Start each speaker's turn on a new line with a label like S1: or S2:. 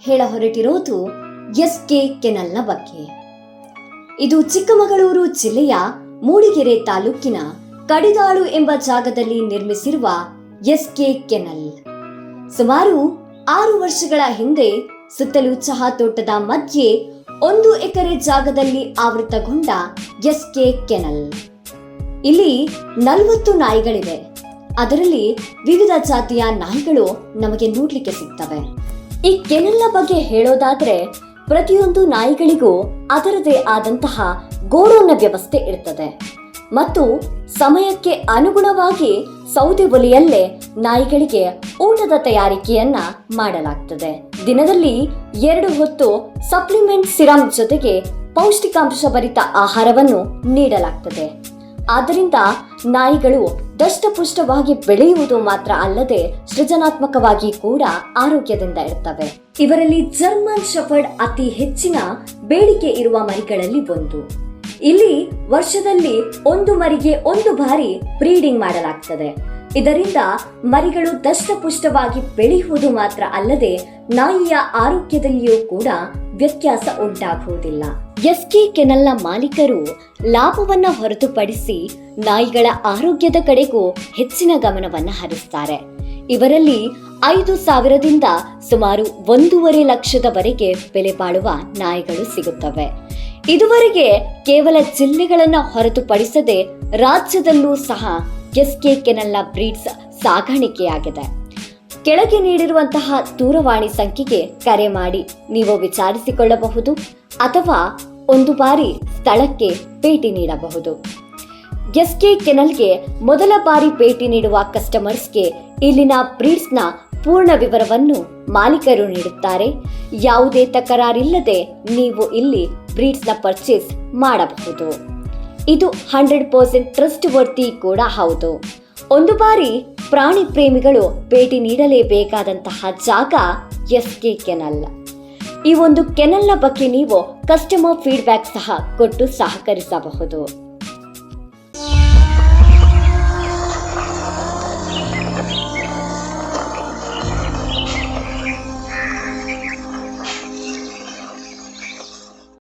S1: ಹೇಳ ಹೊರಟಿರೋದು S K ಕೆನಲ್ನ ಬಗ್ಗೆ. ಇದು ಚಿಕ್ಕಮಗಳೂರು ಜಿಲ್ಲೆಯ ಮೂಡಿಗೆರೆ ತಾಲೂಕಿನ ಕಡಿದಾಳು ಎಂಬ ಜಾಗದಲ್ಲಿ ನಿರ್ಮಿಸಿರುವ ಎಸ್ ಕೆ ಕೆನಲ್. ಸುಮಾರು ಆರು ವರ್ಷಗಳ ಹಿಂದೆ ಸುತ್ತಲೂ ಚಹಾ ತೋಟದ ಮಧ್ಯೆ ಒಂದು ಎಕರೆ ಜಾಗದಲ್ಲಿ ಆವೃತಗೊಂಡ ಎಸ್ ಕೆ ಕೆನಲ್. ಇಲ್ಲಿ ನಲವತ್ತು ನಾಯಿಗಳಿವೆ. ಅದರಲ್ಲಿ ವಿವಿಧ ಜಾತಿಯ ನಾಯಿಗಳು ನಮಗೆ ನೋಡ್ಲಿಕ್ಕೆ ಸಿಗ್ತವೆ. ಈ ಕೆನೆಲ್ಲ ಬಗ್ಗೆ ಹೇಳೋದಾದ್ರೆ, ಪ್ರತಿಯೊಂದು ನಾಯಿಗಳಿಗೂ ಅದರದೇ ಆದಂತಹ ಗೋಡೌನ ವ್ಯವಸ್ಥೆ ಇರ್ತದೆ. ಮತ್ತು ಸಮಯಕ್ಕೆ ಅನುಗುಣವಾಗಿ ಸೌದೆ ಒಲೆಯಲ್ಲೇ ನಾಯಿಗಳಿಗೆ ಊಟದ ತಯಾರಿಕೆಯನ್ನ ಮಾಡಲಾಗ್ತದೆ. ದಿನದಲ್ಲಿ ಎರಡು ಹೊತ್ತು ಸಪ್ಲಿಮೆಂಟ್ ಸಿರಮ್ ಜೊತೆಗೆ ಪೌಷ್ಟಿಕಾಂಶ ಭರಿತ ಆಹಾರವನ್ನು ನೀಡಲಾಗ್ತದೆ. ಆದ್ದರಿಂದ ನಾಯಿಗಳು ದಷ್ಟಪುಷ್ಟವಾಗಿ ಬೆಳೆಯುವುದು ಮಾತ್ರ ಅಲ್ಲದೆ ಸೃಜನಾತ್ಮಕವಾಗಿ ಕೂಡ ಆರೋಗ್ಯದಿಂದ ಇರ್ತವೆ. ಇವರಲ್ಲಿ ಜರ್ಮನ್ ಶಫರ್ಡ್ ಅತಿ ಹೆಚ್ಚಿನ ಬೇಡಿಕೆ ಇರುವ ಮರಿಗಳಲ್ಲಿ ಒಂದು. ಇಲ್ಲಿ ವರ್ಷದಲ್ಲಿ ಒಂದು ಮರಿಗೆ ಒಂದು ಬಾರಿ ಬ್ರೀಡಿಂಗ್ ಮಾಡಲಾಗ್ತದೆ. ಇದರಿಂದ ಮರಿಗಳು ದಷ್ಟಪುಷ್ಟವಾಗಿ ಬೆಳೆಯುವುದು ಮಾತ್ರ ಅಲ್ಲದೆ ನಾಯಿಯ ಆರೋಗ್ಯದಲ್ಲಿಯೂ ಕೂಡ ವ್ಯತ್ಯಾಸ ಉಂಟಾಗುವುದಿಲ್ಲ. ಎಸ್ಕೆ ಕೆನಲ್ನ ಮಾಲೀಕರು ಲಾಭವನ್ನ ಹೊರತುಪಡಿಸಿ ನಾಯಿಗಳ ಆರೋಗ್ಯದ ಕಡೆಗೂ ಹೆಚ್ಚಿನ ಗಮನವನ್ನ ಹರಿಸ್ತಾರೆ. ಇವರಲ್ಲಿ ಐದು ಸಾವಿರದಿಂದ ಸುಮಾರು ಒಂದೂವರೆ ಲಕ್ಷದವರೆಗೆ ಬೆಲೆ ಬಾಳುವ ನಾಯಿಗಳು ಸಿಗುತ್ತವೆ. ಇದುವರೆಗೆ ಕೇವಲ ಜಿಲ್ಲೆಗಳನ್ನ ಹೊರತುಪಡಿಸದೆ ರಾಜ್ಯದಲ್ಲೂ ಸಹ ಎಸ್ಕೆ ಕೆನಲ್ನ ಬ್ರೀಡ್ಸ್ ಸಾಗಾಣಿಕೆಯಾಗಿದೆ ಕೆಳಗೆ ನೀಡಿರುವಂತಹ ದೂರವಾಣಿ ಸಂಖ್ಯೆಗೆ ಕರೆ ಮಾಡಿ, ನೀವು ವಿಚಾರಿಸಿಕೊಳ್ಳಬಹುದು ಅಥವಾ ಒಂದು ಬಾರಿ ಸ್ಥಳಕ್ಕೆ ಭೇಟಿ ನೀಡಬಹುದು. ಎಸ್ಕೆ ಕೆನಲ್ಗೆ ಮೊದಲ ಬಾರಿ ಭೇಟಿ ನೀಡುವ ಕಸ್ಟಮರ್ಸ್ಗೆ ಇಲ್ಲಿನ ಬ್ರೀಡ್ಸ್ನ ಪೂರ್ಣ ವಿವರವನ್ನು ಮಾಲೀಕರು ನೀಡುತ್ತಾರೆ. ಯಾವುದೇ ತಕರಾರಿಲ್ಲದೆ ನೀವು ಇಲ್ಲಿ ಬ್ರೀಡ್ಸ್ನ ಪರ್ಚೇಸ್ ಮಾಡಬಹುದು. ಇದು ಹಂಡ್ರೆಡ್ ಪರ್ಸೆಂಟ್ ಟ್ರಸ್ಟ್ ವರ್ತಿ ಕೂಡ ಹೌದು. ಒಂದು ಬಾರಿ ಪ್ರಾಣಿ ಪ್ರೇಮಿಗಳು ಭೇಟಿ ನೀಡಲೇಬೇಕಾದಂತಹ ಜಾಗ ಎಸ್ ಕೆ ಕೆನಲ್. ಈ ಒಂದು ಕೆನಲ್ನ ಬಗ್ಗೆ ನೀವು ಕಸ್ಟಮರ್ ಫೀಡ್ಬ್ಯಾಕ್ ಸಹ ಕೊಟ್ಟು ಸಹಕರಿಸಬಹುದು.